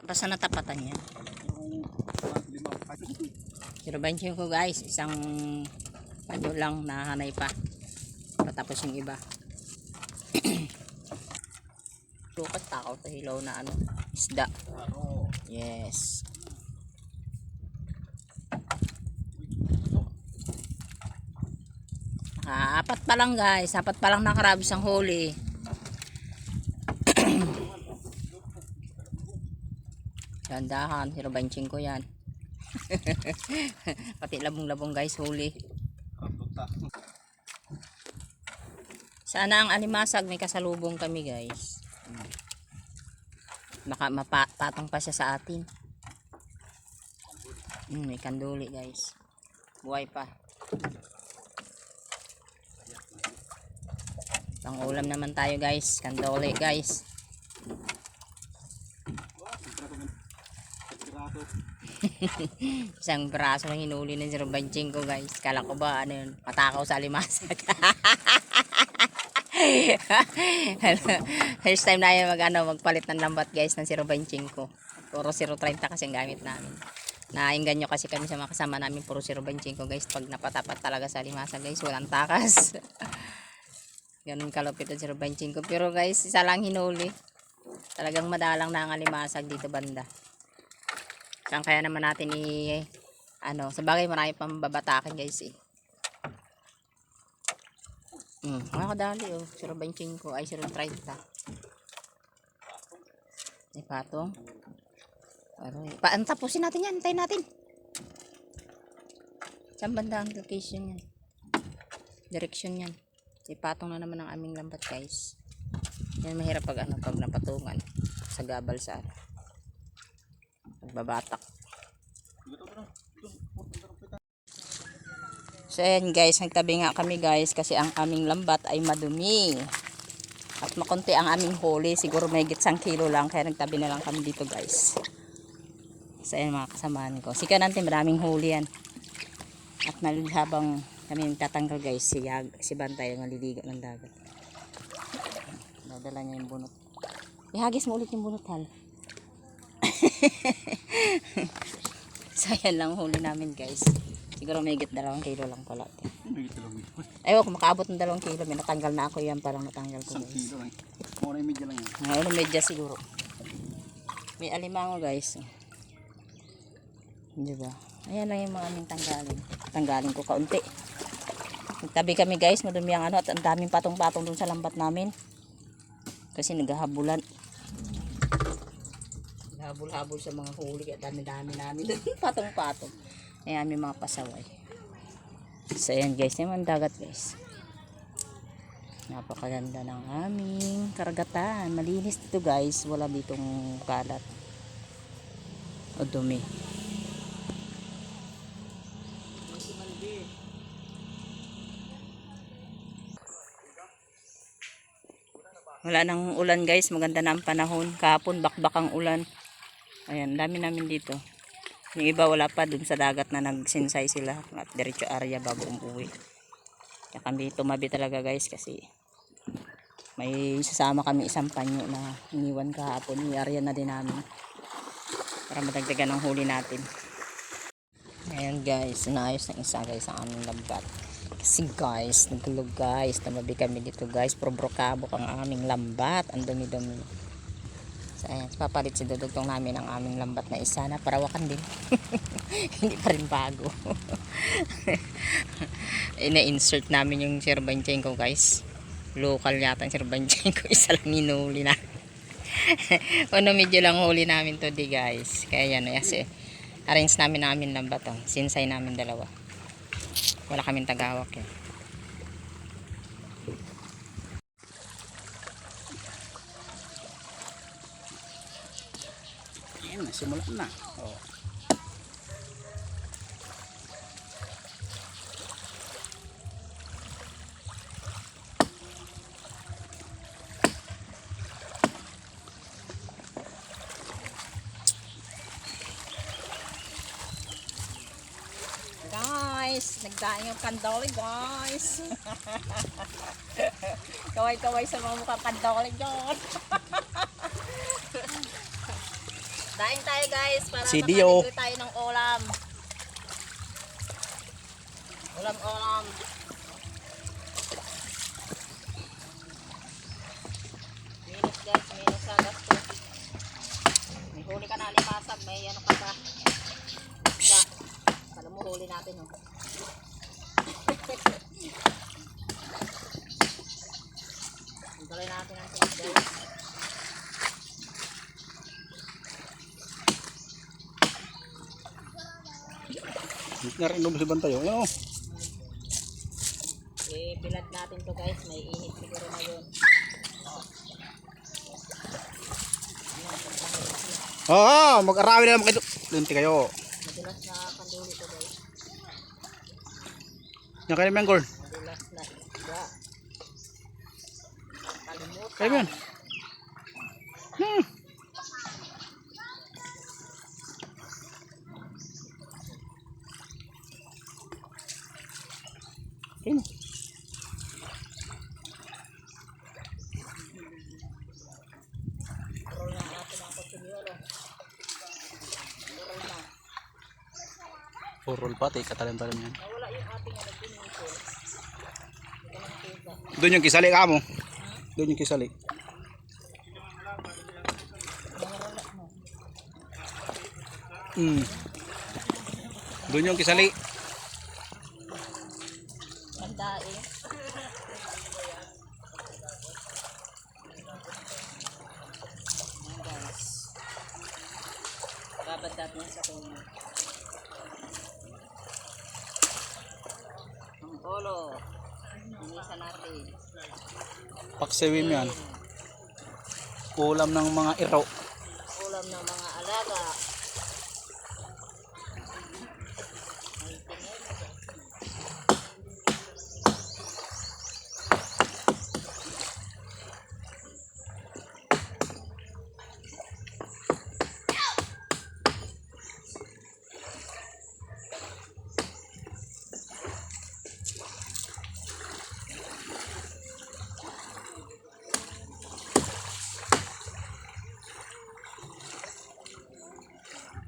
Basta natapatan lima. Pero benching ko guys, isang panyo lang nahanay pa. Patapos yung iba. Lukat takaw sa hilaw na ano, isda. Yes. Ah, apat pa lang guys. Apat pa lang nakarabis ang huli. Benching ko yan. Pati labong-labong guys huli. Sana ang alimasag may kasalubong kami guys. Maka mapatong pa siya sa atin. Mm, may kanduli guys. Buhay pa. Pang ulam naman tayo guys. Kandole guys. Isang braso lang hinuli ng Zero Banching ko guys. Kala ko ba ano yun, matakaw sa alimasag. First time na yun mag, ano, magpalit ng lambat guys ng Zero Banching ko. Puro 0.30 kasi ang gamit namin. Nainggan nyo kasi kami sa mga kasama namin puro 0 banching ko guys. Pag napatapat talaga sa alimasag guys, walang takas. Ganun kalupit ang 0 banching ko. Pero guys, isa lang hinuli. Talagang madalang na ang alimasag dito banda. Saan kaya naman natin i ano, sa bagay marami pang babatakin guys eh. Hmm, mga kadali oh, 0.25 ay 0.30. May patong. Aroy. Pa, tapusin natin yan, hintayin natin. Saan banda ang location yan? Direction yan. May patong na naman ang aming lambat guys. Yan mahirap pag ano, pag napatungan sa gabal sa ano. Pagbabatak. So ayan guys, nagtabi nga kami guys kasi ang aming lambat ay madumi. At makunti ang aming huli, siguro may gitsang kilo lang kaya nagtabi na lang kami dito guys. So ayan mga kasamaan ko. Sika natin maraming huli yan. At habang kami tatanggal guys, si, Yag, si Bantay ang maliligo ng dagat. Dadala niya yung bunot. Ihagis mo ulit yung bunot hal. so ayan lang huli namin guys. Siguro may higit dalawang kilo lang pala. May ito lang. Ayaw ko makaabot ng dalawang kilo. May natanggal na ako yan. Parang natanggal ko Isang guys. kilo lang. Muna yung media lang yan. Ngayon medya siguro. May alimango guys. Di ba? Ayan lang yung mga aming tanggalin. Tanggalin ko kaunti. Nagtabi kami guys. Madumi ang ano. At ang daming patong-patong dun sa lambat namin. Kasi naghahabulan. Naghahabol-habol sa mga huli. At dami-dami namin dun. Patong-patong. Ayan may mga pasaway. So ayan guys. Mga dagat guys. Napakaganda ng aming karagatan. Malinis dito guys. Wala ditong kalat. O dumi. Wala nang ulan guys. Maganda na ang panahon. Kahapon bakbak ang ulan. Ayan, dami namin dito. Yung iba wala pa dun sa dagat na nagsinsay sila. At diretso area bago umuwi. Kaya kami tumabi talaga guys kasi may sasama kami isang panyo na iniwan kahapon. Iyarya na din namin. Para madagdagan ang huli natin. Ayan guys, inayos ng isa guys ang aming lambat. Kasi guys, nagulog guys. Tumabi kami dito guys. Probrokabo ang aming lambat. Ang dumi-dumi. So ayan, papalit si Dudugtong namin ang aming lambat na isa na parawakan din. Hindi pa rin bago. Ina-insert namin yung ko guys. Local yata sirbanchain ko. Isa lang ninuli na. ano medyo lang huli namin to di guys. Kaya yan, kasi arrange namin namin lambat to. Sinsay namin dalawa. Wala kaming tagawak eh. Ayan, nasimulan na. Oh. Guys, nagdaing yung kandoli guys. Kaway-kaway sa mga mukhang kandoli dyan. Kain tayo guys para Si Dio. tayo ng ulam. Ulam ulam. Minus guys, minus sa gasto. May huli ka na alipasag, may ano ka pa. Ba, kala mo huli natin oh. Hintulay natin ang tinig guys. Narinom si Bantayo. Ano? Ipilad natin to guys, may init siguro ngayon. Oo, mag-arawi na naman kayo. Lunti kayo. Madulas na kanduli to guys. Yan kayo Mengol. Madulas na isda. Kalimutan. Kayo yan. Hmm. Kayo mo. Roll na natin ang kutsinyolo. Roll na. Purol pati, katalim-talim yan. Ano. Doon yung kisali ka mo. Doon yung kisali. Hmm. Doon yung kisali. Ganda eh. Ayan guys. Babad natin sa kuno. Ang polo. Inisa natin. Paksiwim yan. Ulam ng mga iro. Ulam ng mga alaga. Ay, tingin.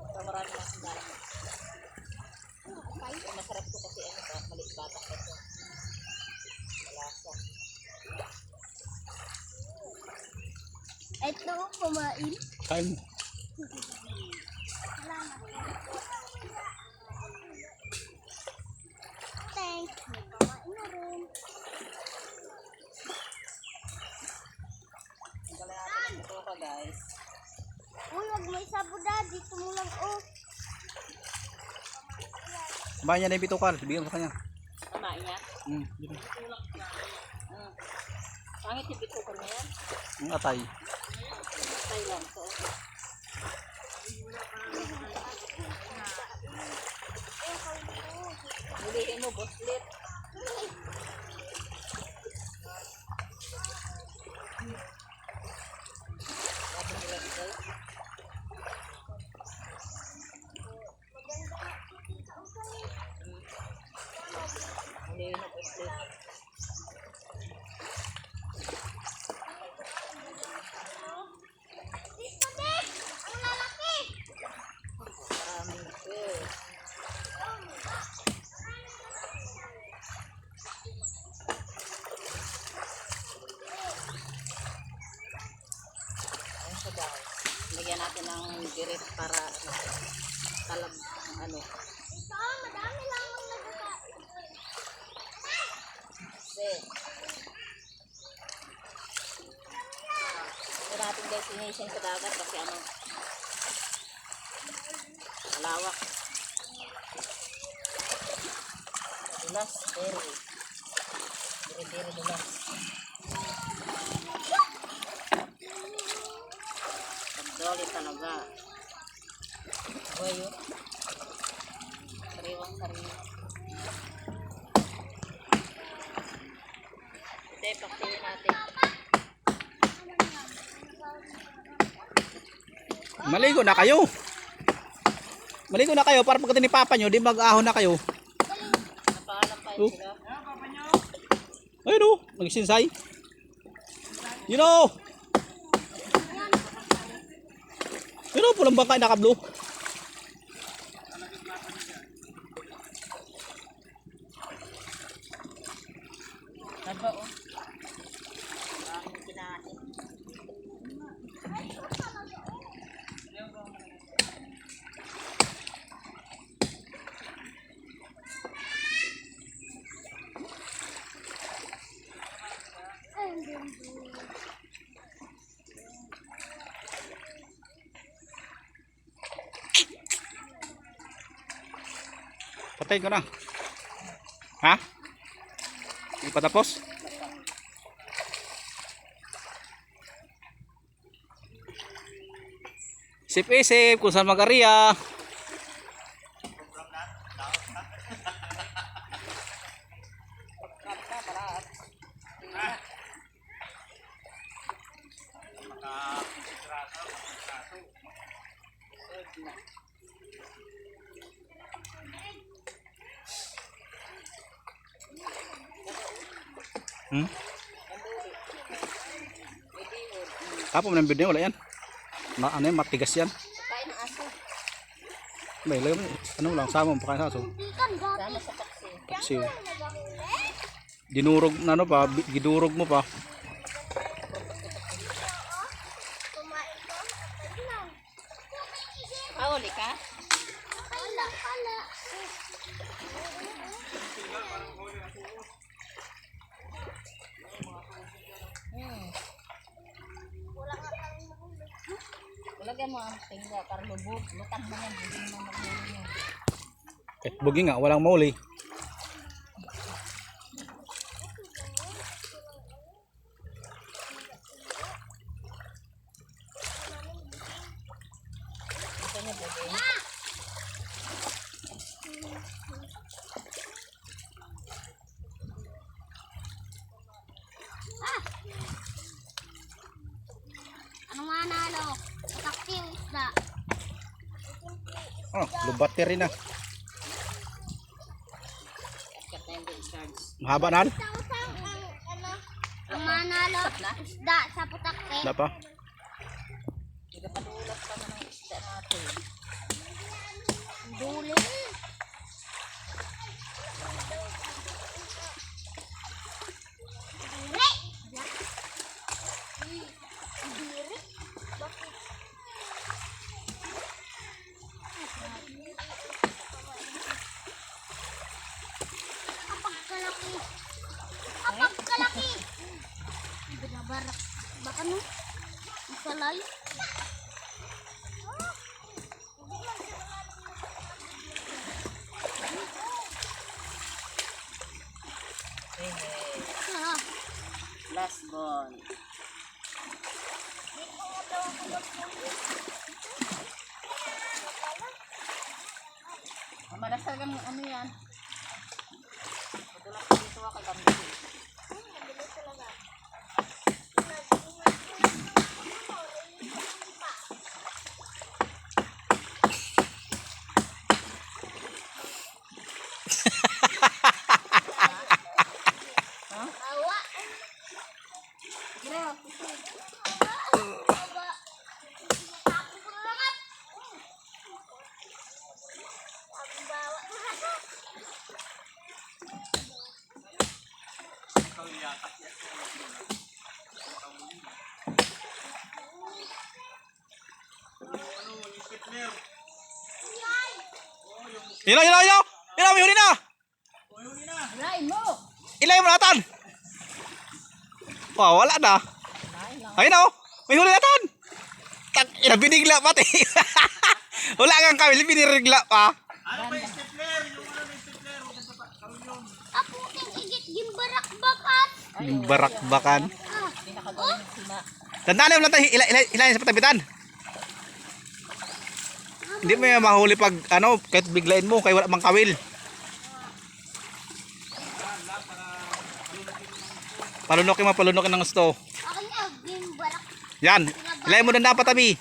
Ito marami ng sandali. Ay, masarap to kasi ano pa, maliit bata pa ito. Malasa. Ito, kumain. Kain mo. Thanks. May kumain na rin. Guys. Uy, wag may sabo daddy. Dito mo lang, oh. Bahan niya na yung bitukal. Bigyan mo sa kanya. Kumain niya. Hmm. Hmm. Pangit yung bitukan na yan. Ang atay. Tay lang to. Hulihin mo, boslet. Laban nila dito. Hulihin mo, boslet. Dito, Dek! Ang lalaki! Maraming fish. Ayun siya guys. Lagyan natin ng girit para ano, talab, ano, Ito, madami lang ang nagkakain. kasi. Ito natin guys, inisin sa dagat kasi ano, malawak. Dulas, very. Diri-diri dulas. Pagdoli talaga. Boy, yun. Sariwang sariwa. Ito, paksihin natin. Maligo na kayo. Maligo na kayo para pagdating ni Papa nyo, di mag-ahon na kayo. Napaalam pa Oh. sila. Ayun o, magsinsay. You know. Yun o, pula Anong bangka naka-blue? Patayin ko na. Ha? Hindi pa tapos? Isip-isip kung saan mag-ariya. Tapos ng video wala yan. Ma ano yan, matigas yan. Kain aso. May mo. Ano lang, sama mo pa kayo sa aso. Sama sa taksi. Nagahuli. dinurog na ano pa, gidurog mo pa. Kumain ko. Pwede lang. Kauli ka? Kala, kala. Hmm. Wala nga kang mahuli. Ulagyan mo ang tingga para lubog. Lutang mo yan. Hindi mo maghuli yun. Eh, bugi nga, walang mauli. Bebe. Ano nga nalo? Takti yung isda. Oh, lubati rin na. Kat na yung big Mahaba na. Ang ano? Manalo isda sa putakti. Wala pa. Igapadulat pa na ng isda natin. Duli. Apagkalaki. Apagkalaki. Binabarak. Baka no? Isalay. Ah. Last ball. Malasal kang ano yan. Madulas ka dito ka kami. Awa. Ilaw, ilaw, ilaw! Ilaw, may huli na! Rain mo! Ilay mo natan! Wow, wala na. Ayun na oh. May huli natan! Tak, ina, binigla pati. wala kang kawil, binirigla pa. Ako king igit gimbarak-bakat. Yung barak-bakan. Ah. Pinakagawin ng sima. Tandaan mo lang tayo, ilay, ilay, ilay sa patabitan. Hindi mo yan mahuli pag, ano, kahit biglain mo, kaya wala mang kawil. Palunokin mo, palunokin ng gusto. Yan, ilay mo na dapat oh.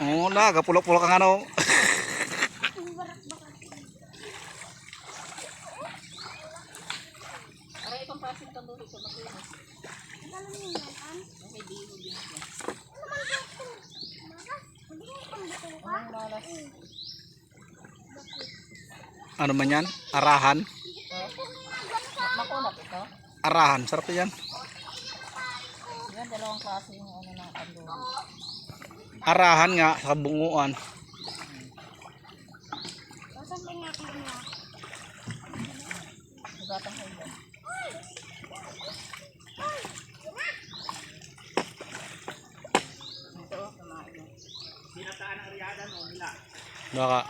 Oo na, kapulok-pulok ang ano. Gimbarak-bakat. Aray, itong pasin ka doon. Ito, alam mo yan, An? May bihog din siya. Ano naman ba ito? Magas? Hindi mo pambito ka? Ang malas. Ano man yan? Arahan. Arahan. Sarap yan. Yan, dalawang klase yung ano ng kandungan. Arahan nga sa bunguan. Nga kayo niya? Sugatan ko yun. Ito, kumain. Baka.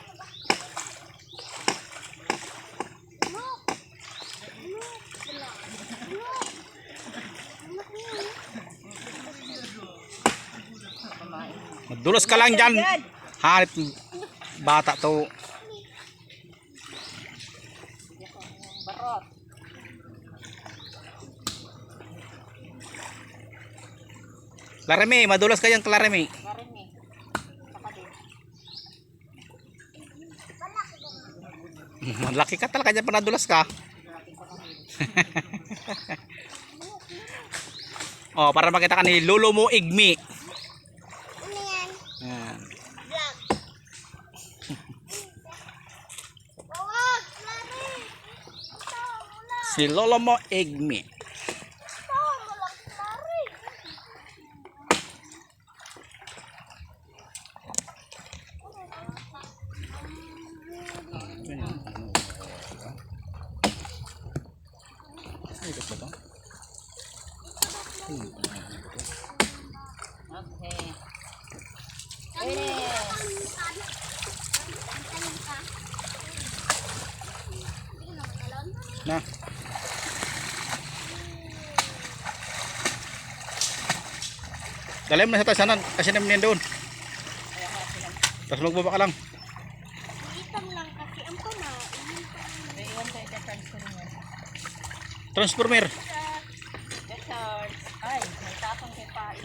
Kumain. Madulas ka lang dyan. Hanip bata to. Barot. Laremy, madulas ka yan, Laremy. Garin eh. Saka din. Malaki ka talaga dyan pa nadulas ka. oh, para makita ka ni Lolo mo Igmi. Ano yan? Yan. Si Lolo mo Igmi. Okay. Finish. Na. Dali mo na sa tasanan kasi naman yan doon. Tapos magbaba ka lang. Itam lang kasi ang transfer mo. Transformer. The charge. Ay, may tapang kay pain.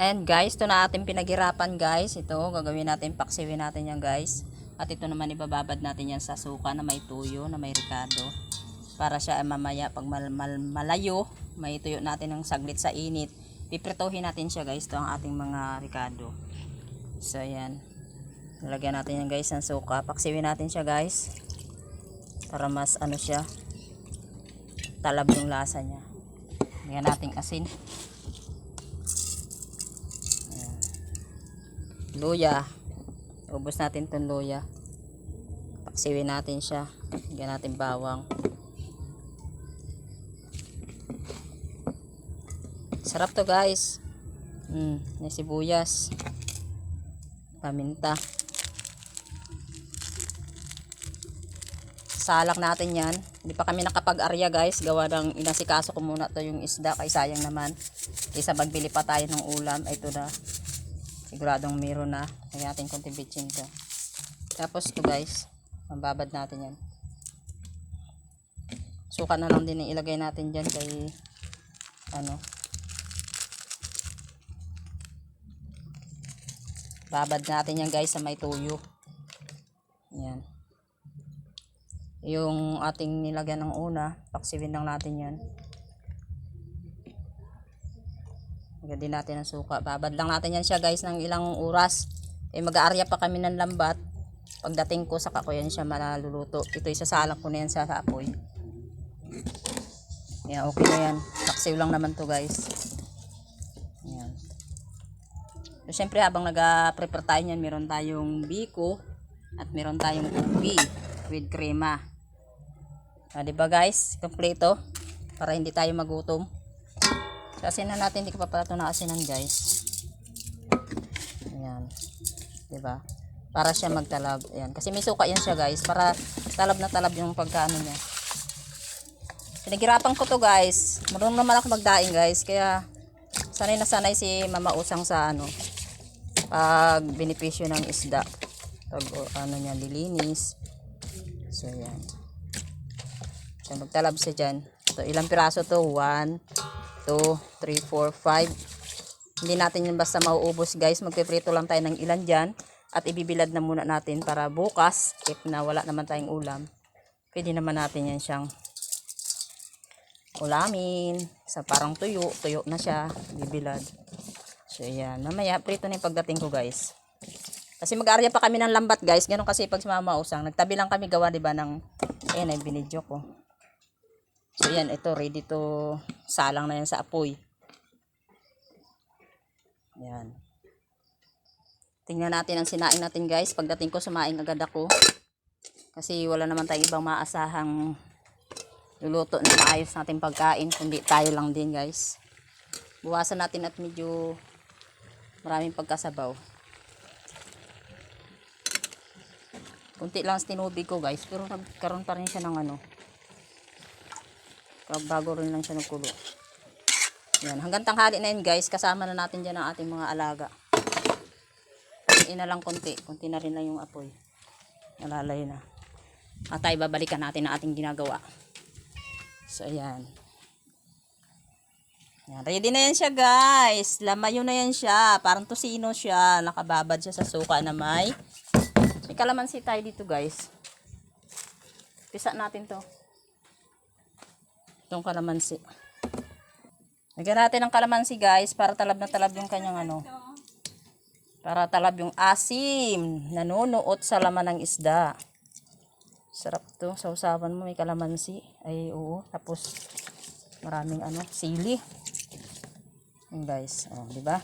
And guys, ito na ating pinaghirapan guys. Ito, gagawin natin, paksiwin natin yan guys. At ito naman ibababad natin yan sa suka na may tuyo, na may ricado. Para siya ay mamaya pag mal, mal, malayo, may tuyo natin ng saglit sa init. Pipritohin natin siya guys. Ito ang ating mga ricado. So yan. Nalagyan natin yan guys ng suka. Paksiwin natin siya guys. Para mas ano siya. Talab yung lasa niya. Lagyan natin asin. Luya. Ubos natin tong luya. Paksiwin natin siya. Lagyan natin bawang. Sarap to guys. Mm, may sibuyas. Paminta. Salak natin yan. Hindi pa kami nakapag-arya guys. Gawa ng inasikaso ko muna to yung isda kay sayang naman. Isa magbili pa tayo ng ulam ito na siguradong meron na. Lagyan natin konting bitchin to tapos to guys mababad natin yan. Suka na lang din ilagay natin dyan kay ano babad natin yan guys sa may tuyo. Yan. Yung ating nilagyan ng una paksiwin lang natin yan Lagyan din natin ng suka. Babad lang natin yan siya guys ng ilang oras. Eh mag-aarya pa kami ng lambat. Pagdating ko saka ko yan siya maluluto. Ito isasalang ko na yan sa, apoy. Yan okay na yan. Saksiw lang naman to guys. Yan. So syempre habang nag-prepare tayo yan, meron tayong biko at meron tayong ubi with crema. Ah, di ba guys? Kompleto para hindi tayo magutom. So, asinan natin, hindi ko pa pala ito naasinan guys. Ayan. Diba? Para siya magtalab. Ayan. Kasi may suka yan siya guys. Para talab na talab yung pagkaano niya. Pinaghirapan ko to guys. Marunong naman ako magdaing guys. Kaya sanay na sanay si Mama Usang sa ano. Pag benepisyo ng isda. Pag ano niya, lilinis. So yan. So magtalab siya dyan. So ilang piraso to? 1, 2, 3, 4, 5. Hindi natin yun basta mauubos guys. Magpiprito lang tayo ng ilan dyan. At ibibilad na muna natin para bukas, if na wala naman tayong ulam, pwede naman natin yan siyang ulamin. Sa parang tuyo. Tuyo na siya. Bibilad. So, ayan. Mamaya, prito na yung pagdating ko, guys. Kasi mag-arya pa kami ng lambat, guys. Ganun kasi pag si Mama Usang. Nagtabi lang kami gawa, di ba, ng... Ayan, ay binidyo ko. So, ayan. Ito, ready to salang na yan sa apoy. Ayan. Tingnan natin ang sinaing natin, guys. Pagdating ko, sumaing agad ako. Kasi wala naman tayong ibang maasahang luluto na maayos natin pagkain. Kundi tayo lang din, guys. Buwasan natin at medyo maraming pagkasabaw. Kunti lang tinubig ko guys, pero nagkaroon pa rin siya ng ano. Bago rin lang siya nagkulo. Yan, hanggang tanghali na yun guys, kasama na natin dyan ang ating mga alaga. Ina lang konti, konti na rin lang yung apoy. Nalalay na. At tayo babalikan natin ang ating ginagawa. So ayan. Yan, ready na yan siya guys. Lamayo na yan siya. Parang tosino siya. Nakababad siya sa suka na may may kalamansi tayo dito guys. Pisa natin to. Itong kalamansi. Lagyan natin ng kalamansi guys para talab na talab yung kanyang ano. Para talab yung asim. Nanunuot sa laman ng isda. Sarap to. Sausawan mo may kalamansi. Ay oo. Tapos maraming ano, sili. Yan guys. Oh, di ba?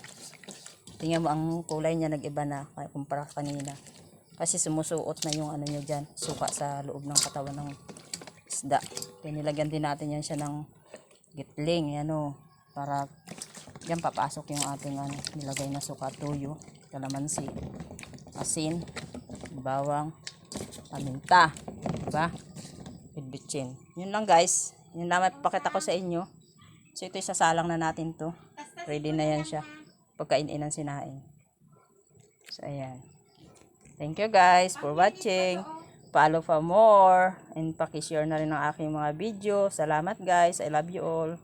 Tingnan mo ang kulay niya nag-iba na kumpara kanina. Kasi sumusuot na yung ano niya dyan, suka sa loob ng katawan ng isda. Kaya nilagyan din natin yan siya ng gitling, yan o. Para yan papasok yung ating ano, nilagay na suka, tuyo, kalamansi, asin, bawang, paminta, diba? With bitchin. Yun lang guys. Yun lang pakita ko sa inyo. So ito isasalang na natin to. Ready na yan siya. Pagkainin ng sinaing. So ayan. Thank you guys for watching. Follow for more. And pakishare na rin ang aking mga video. Salamat guys. I love you all.